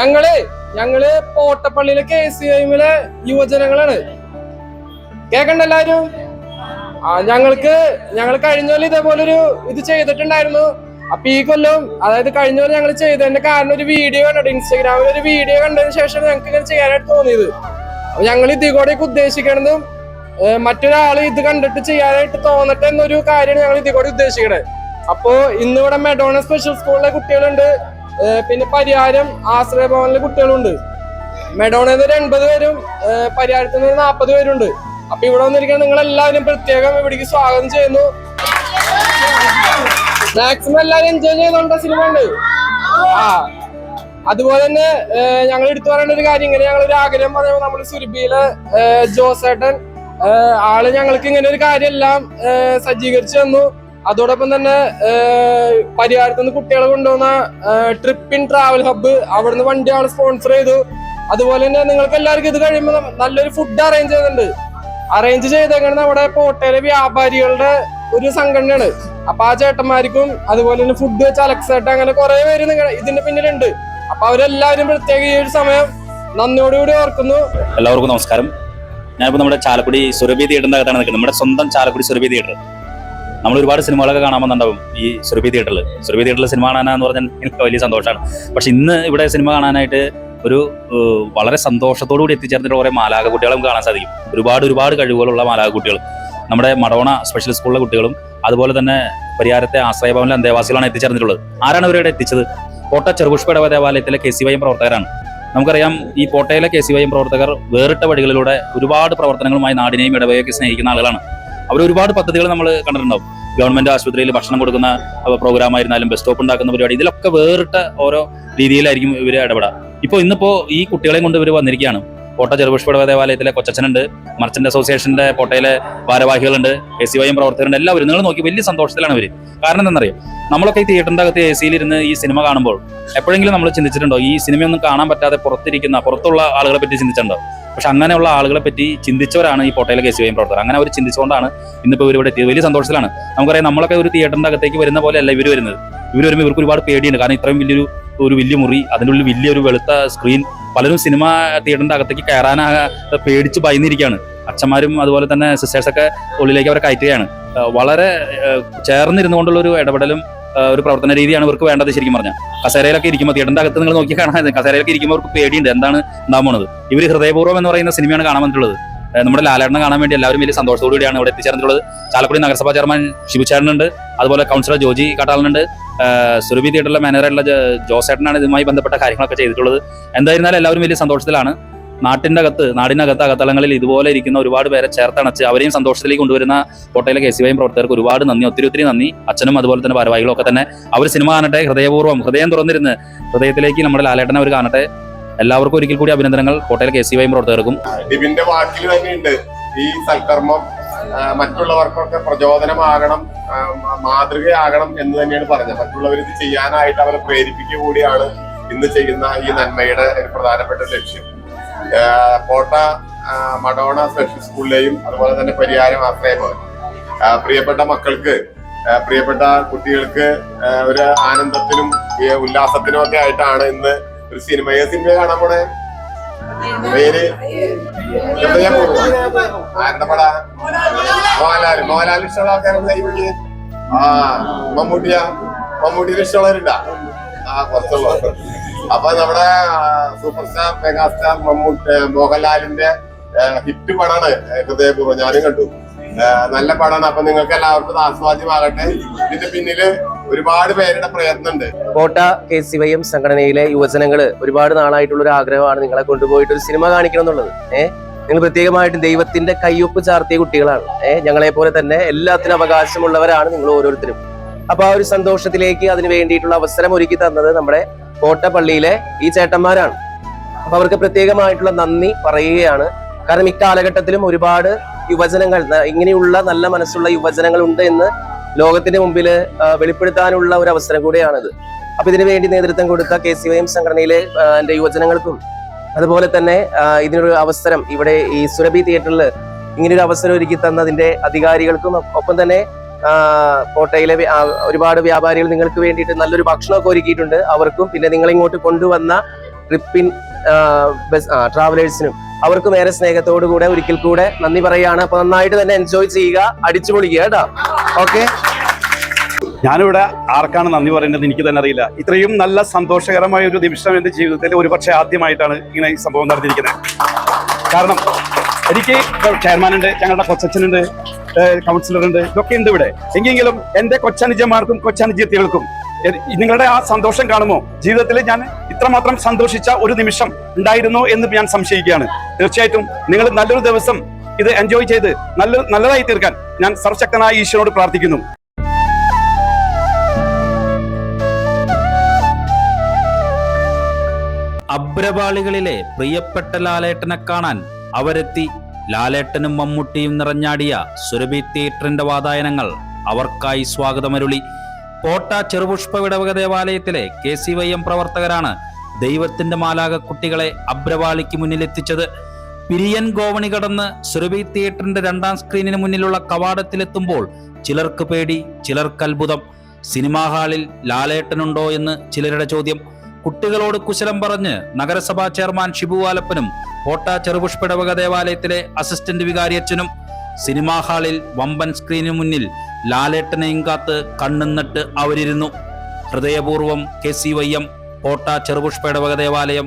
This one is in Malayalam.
ഞങ്ങൾ ഞങ്ങൾ പോട്ടപ്പള്ളിയിലെ കെ സി എമ്മിലെ യുവജനങ്ങളാണ്. കേക്കണ്ട എല്ലാരും ആ ഞങ്ങൾക്ക് ഞങ്ങൾ കഴിഞ്ഞ കൊല്ലം ഇതേപോലെ ഒരു ഇത് ചെയ്തിട്ടുണ്ടായിരുന്നു. അപ്പൊ ഈ കൊല്ലം അതായത് കഴിഞ്ഞ കൊല്ലം ഞങ്ങൾ ചെയ്തതിന്റെ കാരണം ഒരു വീഡിയോ കണ്ടു. ഇൻസ്റ്റാഗ്രാമിൽ ഒരു വീഡിയോ കണ്ടതിന് ശേഷം ഞങ്ങൾക്ക് ഇങ്ങനെ ചെയ്യാനായിട്ട് തോന്നിയത്. അപ്പൊ ഞങ്ങൾ ഇതിൽ കൂടെ ഉദ്ദേശിക്കണതും മറ്റൊരാൾ ഇത് കണ്ടിട്ട് ചെയ്യാനായിട്ട് തോന്നട്ടെ എന്നൊരു കാര്യമാണ് ഞങ്ങൾ ഇതിൽ കൂടെ ഉദ്ദേശിക്കണത്. അപ്പോ ഇന്നിവിടെ മെഡോണ സ്പെഷ്യൽ സ്കൂളിലെ കുട്ടികളുണ്ട്. പിന്നെ പരിഹാരം ആശ്രയ ഭവനിലെ കുട്ടികളുണ്ട്. മെഡോണയിൽ നിന്ന് ഒരു എൺപത് പേരും പരിഹാരത്തിൽ നിന്ന് നാൽപ്പത് പേരുണ്ട്. അപ്പൊ ഇവിടെ വന്നിരിക്കുന്ന നിങ്ങൾ എല്ലാവരും പ്രത്യേകം ഇവിടേക്ക് സ്വാഗതം ചെയ്യുന്നു. മാക്സിമം എല്ലാവരും എൻജോയ് ചെയ്യുന്നുണ്ട് സിനിമ ഉണ്ട് ആ. അതുപോലെ തന്നെ ഞങ്ങൾ എടുത്തു പറയേണ്ട ഒരു കാര്യം ഇങ്ങനെ ഞങ്ങൾ ഒരു ആഗ്രഹം പറയുമ്പോൾ നമ്മൾ സുരഭിയിലെ ജോസേട്ടൻ ആൾ ഞങ്ങൾക്ക് ഇങ്ങനെ ഒരു കാര്യമെല്ലാം സജ്ജീകരിച്ചു തന്നു. അതോടൊപ്പം തന്നെ പരിഹാരത്തിൽ പരിഹാരത്തു നിന്ന് കുട്ടികളെ കൊണ്ടുവന്ന ട്രിപ്പ് ഇൻ ട്രാവൽ ഹബ്ബ് അവിടുന്ന് വണ്ടി ആൾ സ്പോൺസർ ചെയ്തു. അതുപോലെ തന്നെ നിങ്ങൾക്ക് എല്ലാവർക്കും ഇത് കഴിയുമ്പോൾ നല്ലൊരു ഫുഡ് അറേഞ്ച് ചെയ്യുന്നുണ്ട് അറേഞ്ച് ചെയ്തേക്കുന്നത് നമ്മുടെ പോട്ടയിലെ വ്യാപാരികളുടെ ഒരു സംഘടനയാണ്. അപ്പൊ ആ ചേട്ടന്മാർക്കും അതുപോലെ തന്നെ ഫുഡ് വെച്ച് അലക്സേട്ട അങ്ങനെ കുറെ പേര് നിങ്ങൾ ഇതിന്റെ പിന്നിലുണ്ട്. അപ്പൊ അവരെല്ലാവരും പ്രത്യേക ഈ ഒരു സമയം നന്ദിയോടുകൂടി ഓർക്കുന്നു. എല്ലാവർക്കും നമസ്കാരം. ഞാനിപ്പോ നമ്മുടെ ചാലക്കുടി സുരഭി തിയേറ്ററിന്റെ അകത്താണ് നിൽക്കുന്നത്. നമ്മുടെ സ്വന്തം ചാലക്കുടി സുരഭി തിയേറ്റർ നമ്മൾ ഒരുപാട് സിനിമകളൊക്കെ കാണാമെന്നുണ്ടാവും ഈ സുരഭി തിയേറ്ററിൽ സുരഭി തിയേറ്ററിൽ സിനിമ കാണാനാന്ന് പറഞ്ഞാൽ എനിക്ക് വലിയ സന്തോഷമാണ് പക്ഷെ ഇന്ന് ഇവിടെ സിനിമ കാണാനായിട്ട് ഒരു വളരെ സന്തോഷത്തോടു കൂടി എത്തിച്ചേർന്നിട്ട് കുറേ മാലാക കുട്ടികളെ നമുക്ക് കാണാൻ സാധിക്കും. ഒരുപാട് ഒരുപാട് കഴിവുകളുള്ള മാലാക കുട്ടികൾ നമ്മുടെ മടോണ സ്പെഷ്യൽ സ്കൂളിലെ കുട്ടികളും അതുപോലെ തന്നെ പരിഹാരത്തെ ആശ്രയഭവനിലെ അന്തേവാസികളാണ് എത്തിച്ചേർന്നിട്ടുള്ളത്. ആരാണ് ഇവരുടെ എത്തിച്ചത്? കോട്ട ചെറുപുഷ്പടവ ദേവാലയത്തിലെ കെ സി വൈ പ്രവർത്തകരാണ്. നമുക്കറിയാം ഈ കോട്ടയിലെ കെ സി വൈ പ്രവർത്തകർ വേറിട്ട വഴികളിലൂടെ ഒരുപാട് പ്രവർത്തനങ്ങളുമായി നാടിനെയും ഇടവയൊക്കെ സ്നേഹിക്കുന്ന ആളുകളാണ്. അവർ ഒരുപാട് പദ്ധതികൾ നമ്മൾ കണ്ടിട്ടുണ്ടാവും. ഗവൺമെന്റ് ആശുപത്രിയിൽ ഭക്ഷണം കൊടുക്കുന്ന പ്രോഗ്രാം ആയിരുന്നാലും ബസ് സ്റ്റോപ്പ് ഉണ്ടാക്കുന്ന പരിപാടി ഇതിലൊക്കെ വേറിട്ട ഓരോ രീതിയിലായിരിക്കും ഇവർ ഇടപെടുക ഇപ്പോൾ ഇന്നിപ്പോൾ ഈ കുട്ടികളെയും കൊണ്ട് ഇവർ വന്നിരിക്കുകയാണ്. കോട്ട ചെറുപുഷ്പടവ ദേവാലയത്തിലെ കൊച്ചച്ഛനുണ്ട് മർച്ചന്റ് അസോസിയേഷന്റെ കോട്ടയിലെ ഭാരവാഹികളുണ്ട് എ സി വൈ എം പ്രവർത്തകരുണ്ട് എല്ലാവരും. നിങ്ങൾ നോക്കി വലിയ സന്തോഷത്തിലാണ് ഇവർ കാരണം എന്താണെന്നറിയാം? നമ്മളൊക്കെ ഈ തിയേറ്ററിന്റെ അകത്ത് എ സിയിലിരുന്ന് ഈ സിനിമ കാണുമ്പോൾ എപ്പോഴെങ്കിലും നമ്മൾ ചിന്തിച്ചിട്ടുണ്ടോ? ഈ സിനിമയൊന്നും കാണാൻ പറ്റാതെ പുറത്തിരിക്കുന്ന പുറത്തുള്ള ആളുകളെ പറ്റി ചിന്തിച്ചിട്ടുണ്ടോ? പക്ഷെ അങ്ങനെയുള്ള ആളുകളെ പറ്റി ചിന്തിച്ചവരാണ് ഈ പോട്ടയിലെ കെ സി വൈ പ്രവർത്തകർ. അങ്ങനെ അവർ ചിന്തിച്ചുകൊണ്ടാണ് ഇന്നിപ്പോൾ ഇവർ ഇവിടെ എത്തിയത്. വലിയ സന്തോഷത്തിലാണ്. നമുക്കറിയാം നമ്മളൊക്കെ ഒരു തിയേറ്ററിന്റെ അകത്തേക്ക് വരുന്ന പോലെയല്ല ഇവർ വരുന്നത്. ഇവർ വരുമ്പോൾ ഇവർക്ക് ഒരുപാട് പേടിയുണ്ട്. കാരണം ഇത്രയും വലിയൊരു ഒരു വലിയ മുറി അതിന്റെ ഉള്ളിൽ വലിയൊരു വെളുത്ത സ്ക്രീൻ പലരും സിനിമ തിയേറ്ററിന്റെ അകത്തേക്ക് കയറാനാ പേടിച്ച് ഭയന്നിരിക്കുകയാണ്. അച്ഛന്മാരും അതുപോലെ തന്നെ സിസ്റ്റേഴ്സൊക്കെ ഉള്ളിലേക്ക് അവരെ കയറ്റുകയാണ്. വളരെ ആ, ചേർന്നിരുന്നു കൊണ്ടുള്ള ഒരു ഇടപെടലും ഒരു പ്രവർത്തന രീതിയാണ് ഇവർക്ക് വേണ്ടത് ശരിക്കും പറഞ്ഞാൽ. കസേരയിലൊക്കെ ഇരിക്കുമ്പോൾ തിയേറ്ററിന്റെ അകത്ത് നിങ്ങൾ നോക്കി കാണാൻ കസേരയിലൊക്കെ ഇരിക്കുമ്പോൾ അവർക്ക് പേടിയുണ്ട് എന്താണ് ഉണ്ടാവുന്നത്. ഇവർ ഹൃദയപൂർവം എന്ന് പറയുന്ന സിനിമയാണ് കാണാൻ വന്നിട്ടുള്ളത്. നമ്മുടെ ലാലേട്ടനെ കാണാൻ വേണ്ടി എല്ലാവരും വലിയ സന്തോഷത്തോടുകൂടിയാണ് ഇവിടെ എത്തിച്ചേർന്നിട്ടുള്ളത്. ചാലക്കുടി നഗരസഭാ ചെയർമാൻ ശിവചേട്ടനുണ്ട് അതുപോലെ കൗൺസിലർ ജോജി കാട്ടാളനുണ്ട്. സുരഭി തിയേറ്ററിലെ മാനേജറായിട്ടുള്ള ജോസേട്ടനാണ് ഇതുമായി ബന്ധപ്പെട്ട കാര്യങ്ങളൊക്കെ ചെയ്തിട്ടുള്ളത്. എന്തായിരുന്നാലും എല്ലാവരും വലിയ സന്തോഷത്തിലാണ്. നാട്ടിന്റെ അകത്ത് നാടിനകത്ത് അകത്തളങ്ങളിൽ ഇതുപോലെ ഇരിക്കുന്ന ഒരുപാട് പേരെ ചേർത്തണച്ച് അവരെയും സന്തോഷത്തിലേക്ക് കൊണ്ടുവരുന്ന കോട്ടയിലെ കെ സി വൈ പ്രവർത്തകർക്ക് ഒരുപാട് നന്ദി. ഒത്തിരി ഒത്തിരി നന്ദി. അച്ഛനും അതുപോലെ തന്നെ ഭാരവാഹികളും ഒക്കെ തന്നെ അവർ സിനിമ കാണട്ടെ. ഹൃദയപൂർവം ഹൃദയം തുറന്നിരുന്ന് ഹൃദയത്തിലേക്ക് നമ്മുടെ ലാലേട്ടനെ അവർ കാണട്ടെ. എല്ലാവർക്കും ഒരിക്കൽ കൂടി അഭിനന്ദനങ്ങൾ കോട്ടയിലെ കെ സി വൈ പ്രവർത്തകർക്കും. ഇതിന്റെ വാക്കിൽ തന്നെയുണ്ട്. ഈ സൽക്കർമ്മം മറ്റുള്ളവർക്കൊക്കെ പ്രചോദനമാകണം മാതൃകയാകണം എന്ന് തന്നെയാണ് പറഞ്ഞത്. മറ്റുള്ളവർ ഇത് ചെയ്യാനായിട്ട് അവരെ പ്രേരിപ്പിക്കുക കൂടിയാണ് ഇന്ന് ചെയ്യുന്ന ഈ നന്മയുടെ ഒരു പ്രധാനപ്പെട്ട ലക്ഷ്യം. കോട്ട മഡോണ സ്പെഷ്യൽ സ്കൂളിലെയും അതുപോലെ തന്നെ പരിഹാരം ആശ്രയമാണ്. പ്രിയപ്പെട്ട മക്കൾക്ക് പ്രിയപ്പെട്ട കുട്ടികൾക്ക് ഒരു ആനന്ദത്തിനും ഉല്ലാസത്തിനും ഒക്കെ ആയിട്ടാണ് ഇന്ന് ഒരു സിനിമ ഏത് സിനിമ കാണാൻ പേര്? ആരുടെ പട? മോഹൻലാൽ മോഹൻലാൽ ഇഷ്ടമുള്ള ആൾക്കാരെ കൈപിടിക്ക് ആ മമ്മൂട്ടിയാ? മമ്മൂട്ടിയിൽ ഇഷ്ടമുള്ളവരുണ്ടാ? ആ കുറച്ചുള്ളൂ. അപ്പൊ നമ്മുടെ സൂപ്പർ സ്റ്റാർ മെഗാസ്റ്റാർ മമ്മൂട്ടി മോഹൻലാലിന്റെ ഹിറ്റ് പടാണ് ഹൃദയപൂർവം ഞാനും കണ്ടു. നല്ല പടാണ് അപ്പൊ നിങ്ങൾക്ക് എല്ലാവർക്കും ആസ്വാദ്യമാകട്ടെ. ഇതിന്റെ പിന്നിൽ ഒരുപാട് പേരുടെ പ്രയത്നമുണ്ട്. കോട്ട കെ സി വൈ എം സംഘടനയിലെ യുവജനങ്ങൾ ഒരുപാട് നാളായിട്ടുള്ള ഒരു ആഗ്രഹമാണ് നിങ്ങളെ കൊണ്ടുപോയിട്ട് ഒരു സിനിമ കാണിക്കണം എന്നുള്ളത് ഏഹ് നിങ്ങൾ പ്രത്യേകമായിട്ടും ദൈവത്തിന്റെ കയ്യൊപ്പ് ചാർത്തിയ കുട്ടികളാണ്. ഏഹ് ഞങ്ങളെ പോലെ തന്നെ എല്ലാത്തിനും അവകാശമുള്ളവരാണ് നിങ്ങൾ ഓരോരുത്തരും. അപ്പൊ ആ ഒരു സന്തോഷത്തിലേക്ക് അതിന് വേണ്ടിയിട്ടുള്ള അവസരം ഒരുക്കി തന്നത് നമ്മുടെ കോട്ട പള്ളിയിലെ ഈ ചേട്ടന്മാരാണ്. അപ്പൊ അവർക്ക് പ്രത്യേകമായിട്ടുള്ള നന്ദി പറയുകയാണ്. കാരണം ഇക്കാലഘട്ടത്തിലും ഒരുപാട് യുവജനങ്ങൾ ഇങ്ങനെയുള്ള നല്ല മനസ്സുള്ള യുവജനങ്ങൾ ഉണ്ട് എന്ന് ലോകത്തിന്റെ മുമ്പിൽ വെളിപ്പെടുത്താനുള്ള ഒരു അവസരം കൂടിയാണിത്. അപ്പൊ ഇതിനു വേണ്ടി നേതൃത്വം കൊടുത്ത കെ സി വൈ എം സംഘടനയിലെ എന്റെ യുവജനങ്ങൾക്കും അതുപോലെ തന്നെ ഇതിനൊരു അവസരം ഇവിടെ ഈ സുരഭി തിയേറ്ററിൽ ഇങ്ങനൊരു അവസരം ഒരുക്കി തന്നതിന്റെ അധികാരികൾക്കും ഒപ്പം തന്നെ കോട്ടയിലെ ഒരുപാട് വ്യാപാരികൾ നിങ്ങൾക്ക് വേണ്ടിയിട്ട് നല്ലൊരു ഭക്ഷണമൊക്കെ ഒരുക്കിയിട്ടുണ്ട്. അവർക്കും പിന്നെ നിങ്ങളിങ്ങോട്ട് കൊണ്ടുവന്ന ട്രിപ്പിൻ ബസ് ട്രാവലേഴ്സിനും അവർക്കും ഏറെ സ്നേഹത്തോടു കൂടെ ഒരിക്കൽ കൂടെ നന്ദി പറയുകയാണ്. അപ്പൊ നന്നായിട്ട് തന്നെ എൻജോയ് ചെയ്യുക അടിച്ചു പൊളിക്കുക കേട്ടോ. ഓക്കെ ഞാനിവിടെ ആർക്കാണ് നന്ദി പറയേണ്ടത് എനിക്ക് തന്നെ അറിയില്ല. ഇത്രയും നല്ല സന്തോഷകരമായ ഒരു നിമിഷം എന്റെ ജീവിതത്തിൽ ഒരുപക്ഷെ ആദ്യമായിട്ടാണ് ഇങ്ങനെ ഈ സംഭവം നടന്നിരിക്കുന്നത്. കാരണം എനിക്ക് ചെയർമാനുണ്ട് ഞങ്ങളുടെ കൊച്ചച്ഛനുണ്ട് കൗൺസിലർ ഉണ്ട് ഇതൊക്കെ ഉണ്ട് ഇവിടെ. എങ്കിലും എന്റെ കൊച്ചനുജന്മാർക്കും കൊച്ചനുജത്തികൾക്കും നിങ്ങളുടെ ആ സന്തോഷം കാണുമോ? ജീവിതത്തിൽ ഞാൻ ഇത്രമാത്രം സന്തോഷിച്ച ഒരു നിമിഷം ഉണ്ടായിരുന്നോ എന്ന് ഞാൻ സംശയിക്കുകയാണ്. തീർച്ചയായിട്ടും നിങ്ങൾ നല്ലൊരു ദിവസം ഇത് എൻജോയ് ചെയ്ത് നല്ല നല്ലതായി തീർക്കാൻ ഞാൻ സർവശക്തനായ ഈശ്വരനോട് പ്രാർത്ഥിക്കുന്നു. അബ്രപാളികളിലെ പ്രിയപ്പെട്ട ലാലേട്ടനെ കാണാൻ അവരെത്തി ലാലേട്ടനും മമ്മൂട്ടിയും നിറഞ്ഞാടിയ സുരഭി തിയേറ്ററിന്റെ വാതായനങ്ങൾ അവർക്കായി സ്വാഗതമരുളി. കോട്ട ചെറുപുഷ്പ വിടവക ദേവാലയത്തിലെ കെ സി വൈ എം പ്രവർത്തകരാണ് ദൈവത്തിന്റെ മാലാക കുട്ടികളെ അബ്രവാളിക്ക് മുന്നിലെത്തിച്ചത്. പിരിയൻ ഗോവണി കടന്ന് സുരഭി തിയേറ്ററിന്റെ രണ്ടാം സ്ക്രീനിന് മുന്നിലുള്ള കവാടത്തിലെത്തുമ്പോൾ ചിലർക്ക് പേടി ചിലർക്ക് അത്ഭുതം. സിനിമാ ഹാളിൽ ലാലേട്ടനുണ്ടോ എന്ന് ചിലരുടെ ചോദ്യം. കുട്ടികളോട് കുശലം പറഞ്ഞ് നഗരസഭാ ചെയർമാൻ ഷിബു ആലപ്പനും കോട്ട ചെറുപുഷ്പിടവക ദേവാലയത്തിലെ അസിസ്റ്റന്റ് വികാരിയച്ഛനും സിനിമാ ഹാളിൽ വമ്പൻ സ്ക്രീനു മുന്നിൽ ലാലേട്ടനെയും കാത്ത് കണ്ണുന്നിട്ട് അവരിരുന്നു. ഹൃദയപൂർവം K C Y M Kotta ചെറുപുഷ്പിടവക ദേവാലയം